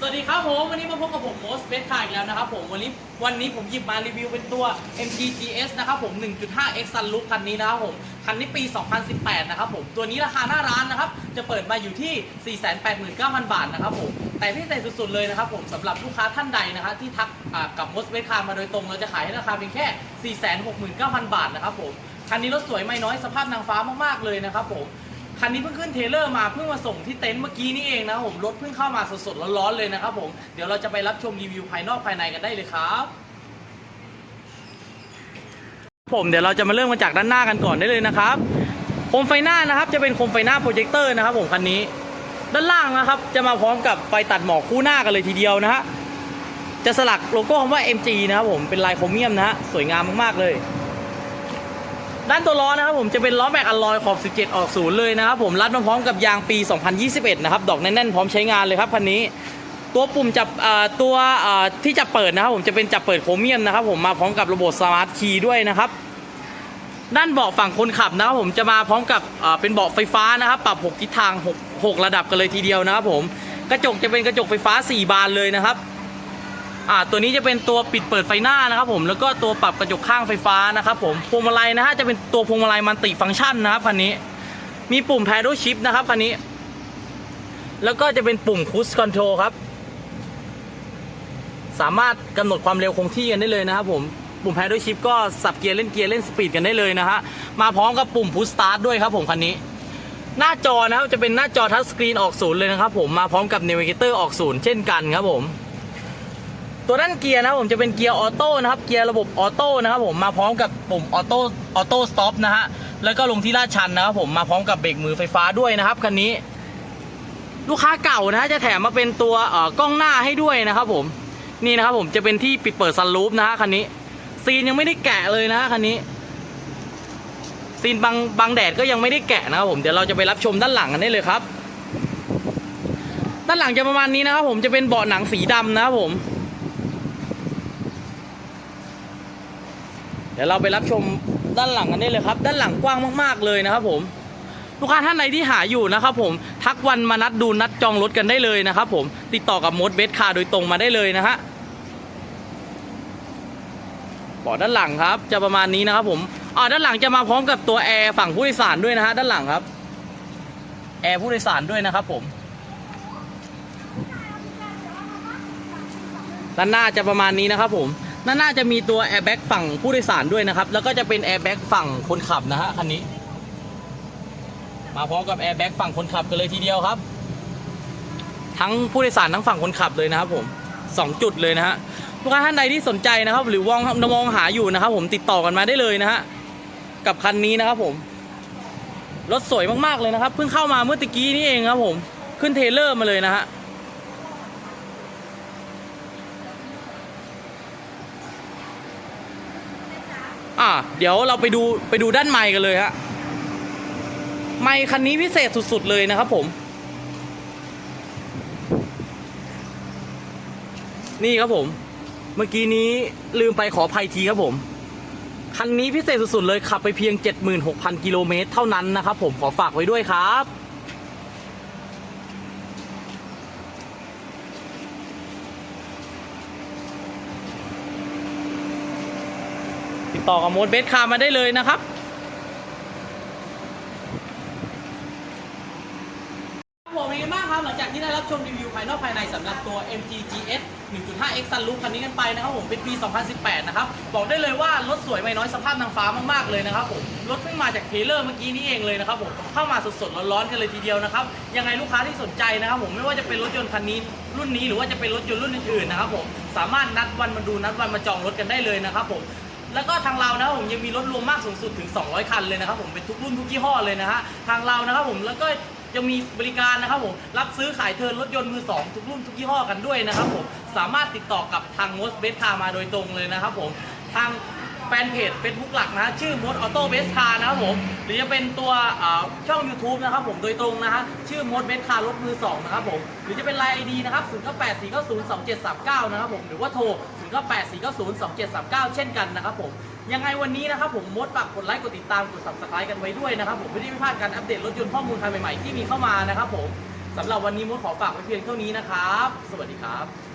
สวัสดีครับผม วันนี้มาพบกับผมโมสเบสคาอีกแล้วนะครับผมวันนี้วันนี้ผมหยิบมารีวิวเป็นตัว MGGS นะครับผม 1.5X Sunroof คันนี้นะครับผมคันนี้ปี 2018 นะครับผมตัวนี้ราคาหน้าร้านนะครับ จะเปิดมาอยู่ที่ 489,000 บาทนะครับผมแต่พิเศษสุดๆเลยนะครับผมสำหรับลูกค้าท่านใดนะครับที่ทักกับโมสเบสคามาโดยตรง เราจะขายให้ราคาเพียงแค่ 469,000 บาทนะครับผมคันนี้รถสวยไม่น้อยสภาพนางฟ้ามากๆเลยนะครับผม คันนี้เพิ่งขึ้นเทเลอร์มาเพิ่งมาส่งที่เต็นท์เมื่อกี้นี่เองนะครับผมรถเพิ่งเข้ามาสดๆร้อนๆเลยนะครับผมเดี๋ยวเราจะไปรับชมรีวิวภายนอกภายในกันได้เลยครับผมเดี๋ยวเราจะมาเริ่มกันจากด้านหน้ากันก่อนได้เลยนะครับโคมไฟหน้านะครับ จะเป็นโคมไฟหน้าโปรเจคเตอร์นะครับ ผมคันนี้ ด้านล่างนะครับ จะมาพร้อมกับไฟตัดหมอกคู่หน้ากันเลยทีเดียวนะฮะจะสลักโลโก้คำว่า MG นะครับผมเป็นลายโครเมียมนะฮะสวยงามมากๆเลย ด้านตัวล้อนะครับผมจะเป็นล้อแม็กอลลอยขอบ 17 ออกศูนย์เลยนะครับผมรัดมาพร้อมกับยางปี 2021 นะครับ ดอกแน่นๆ พร้อมใช้งานเลยครับคันนี้ ตัวปุ่มจับตัวที่จะเปิดนะครับผมจะเป็นจับเปิดโครเมียมนะครับผมมาพร้อมกับระบบสมาร์ทคีย์ด้วยนะครับด้านเบาะฝั่งคนขับนะครับผมจะมาพร้อมกับเป็นเบาะไฟฟ้านะครับปรับ 6 ทิศทาง 6 6 ระดับกันเลยทีเดียวนะครับผมกระจกจะเป็นกระจกไฟฟ้า 4 บานเลยนะครับ อ่าตัวนี้จะเป็นตัวปิดเปิดไฟหน้านะครับผมแล้วก็ตัวปรับกระจกข้างไฟฟ้านะครับผมพวงมาลัยนะฮะจะเป็นตัวพวงมาลัยมันติฟังก์ชันนะครับคันนี้ มีปุ่ม paddle shift นะครับคันนี้ แล้วก็จะเป็นปุ่ม cruise control ครับ สามารถกำหนดความเร็วคงที่กันได้เลยนะครับผมปุ่ม paddle shift ก็สับเกียร์เล่นเกียร์เล่นสปีดกันได้เลยนะฮะมาพร้อมกับปุ่ม push start ด้วยครับผมคันนี้หน้าจอนะครับจะเป็นหน้าจอทัชสกรีนออกศูนย์เลยนะครับผมมาพร้อมกับ navigator ออกศูนย์เช่นกันครับผม ตัวด้านเกียร์นะผมจะเป็นเกียร์ออโต้นะครับเกียร์ระบบออโต้นะครับผมมาพร้อมกับปุ่มออโต้ออโต้สต็อปนะฮะแล้วก็ลงที่ลาดชันนะครับผมมาพร้อมกับเบรกมือไฟฟ้าด้วยนะครับคันนี้ ลูกค้าเก่านะจะแถมมาเป็นตัวเอ่อกล้องหน้าให้ด้วยนะครับผมนี่นะครับผมจะเป็นที่ปิดเปิดซันรูฟนะฮะคันนี้ ซีนยังไม่ได้แกะเลยนะฮะคันนี้ ซีนบังบังแดดก็ยังไม่ได้แกะนะครับผมเดี๋ยวเราจะไปรับชมด้านหลังกันได้เลยครับ ด้านหลังจะประมาณนี้นะครับผมจะเป็นเบาะหนังสีดำนะครับผม ดี๋ยวเราไปรับชมด้านหลังกันได้เลยครับ ด้านหลังกว้างมาก ๆ เลยนะครับผม ลูกค้าท่านใดที่หาอยู่นะครับผมทักวันมานัดดูนัดจองรถกันได้เลยนะครับผมติดต่อกับมดเบสคาโดยตรงมาได้เลยนะฮะบาะด้านหลังครับ จะประมาณนี้นะครับผมอ่าด้านหลังจะมาพร้อมกับตัวแอร์ฝั่งผู้โดยสารด้วยนะฮะด้านหลังครับแอร์ผู้โดยสารด้วยนะครับผมด้านหน้าจะประมาณนี้นะครับผม นหน้าจะมีตัวแอร์แบ็กฝั่งผู้โดยสารด้วยนะครับ แล้วก็จะเป็นแอร์แบ็กฝั่งคนขับนะฮะคันนี้ มาพร้อมกับแอร์แบ็กฝั่งคนขับกันเลยทีเดียวครับ ทั้งผู้โดยสารทั้งฝั่งคนขับเลยนะครับผมสองจุดเลยนะฮะลูกค้าท่านใดที่สนใจนะครับ หรือมองมองหาอยู่นะครับ ผมติดต่อกันมาได้เลยนะฮะกับคันนี้นะครับผมรถสวยมากๆเลยนะครับ เพิ่งเข้ามาเมื่อตะกี้นี่เองครับผม ขึ้นเทเลอร์มาเลยนะฮะ เดี๋ยวเราไปดูไปดูด้านไมค์กันเลยฮะไมค์คันนี้พิเศษสุดๆเลยนะครับผม นี่ครับผม เมื่อกี้นี้ลืมไปขออภัยทีครับผม คันนี้พิเศษสุดๆเลยขับไปเพียง 76,000 กิโลเมตรเท่านั้นนะครับผมขอฝากไว้ด้วยครับ ต่อกับโมดเบสคาร์มาได้เลยนะครับผมเป็นไงบ้างครับ หลังจากที่ได้รับชมรีวิวภายนอกภายในสำหรับตัว MG GS 1.5X Sunroof คันนี้กันไปนะครับผมเป็นปี 2018 นะครับ บอกได้เลยว่ารถสวยไม่น้อยสภาพนางฟ้ามากๆเลยนะครับผมรถเพิ่งมาจากเทเลอร์เมื่อกี้นี้เองเลยนะครับผมเข้ามาสดๆร้อนๆกันเลยทีเดียวนะครับ ยังไงลูกค้าที่สนใจนะครับผมไม่ว่าจะเป็นรถยนต์คันนี้รุ่นนี้หรือว่าจะเป็นรถยนต์รุ่นอื่นๆนะครับผมสามารถนัดวันมาดูนัดวันมาจองรถกันได้เลยนะครับผม แล้วก็ทางเรานะครับผมยังมีรถรวมมากสูงสุดถึง 200 คันเลยนะครับผมเป็นทุกรุ่นทุกยี่ห้อเลยนะฮะทางเรานะครับผมแล้วก็ยังมีบริการนะครับผมรับซื้อขายเทินรถยนต์มือสองทุกรุ่นทุกยี่ห้อกันด้วยนะครับผมสามารถติดต่อกับทางมสเบสคามาโดยตรงเลยนะครับผม ทางแฟนเพจ Facebook หลักนะ ชื่อมดออโต้เบสคาร์นะครับผม หรือจะเป็นตัวช่อง YouTube นะครับผมโดยตรงนะฮะชื่อมดเบสคารถมือสองนะครับผม หรือจะเป็นไลน์ไอดีนะครับ0 9 8 4 9 0 2 7 3 9 นะครับผม หรือว่าโทร 0 9 8 4 9 0 2 7 3 9 เช่นกันนะครับผม ยังไงวันนี้นะครับผมมดฝากกดไลค์กดติดตามกด subscribe กันไว้ด้วยนะครับผมเพื่อที่ไม่พลาดการอัปเดตรถยนต์ข้อมูลคันใหม่ๆที่มีเข้ามานะครับผมสำหรับวันนี้มดขอฝากไว้เพียงเท่านี้นะครับ สวัสดีครับ